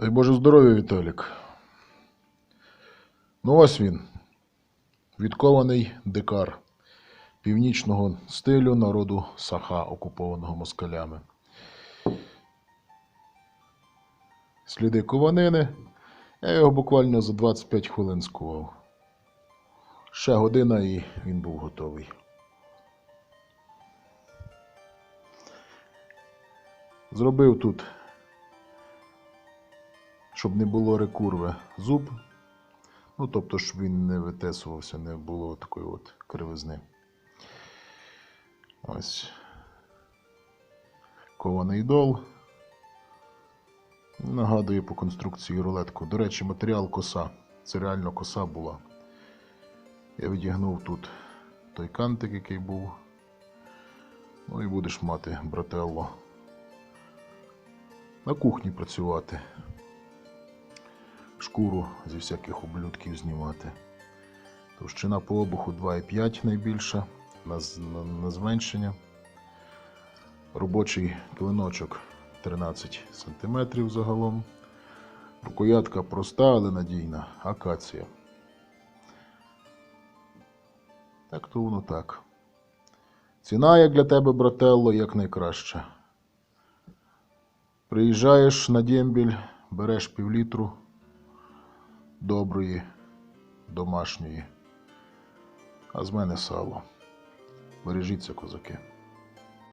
Дай Боже здоров'я, Віталік. Ну ось він. Відкований дикар північного стилю народу Саха, окупованого москалями. Сліди кованини. Я його буквально за 25 хвилин скував. Ще година і він був готовий. Зробив тут, щоб не було рекурви, зуб. Ну, тобто, щоб він не витесувався, не було такої от кривизни. Ось. Кований дол. Нагадує по конструкції рулетку. До речі, матеріал коса. Це реально коса була. Я відігнув тут той кантик, який був. Ну і будеш мати брателло. На кухні працювати. Шкуру зі всяких ублюдків знімати. Товщина по обуху 2,5 найбільша на, на, на зменшення. Робочий клиночок 13 см загалом. Рукоятка проста, але надійна. Акація. Так то воно так. Ціна, як для тебе, брателло, як найкраща. Приїжджаєш на дембіль, береш півлітру доброї, домашньої. А з мене сало. Бережіться, козаки.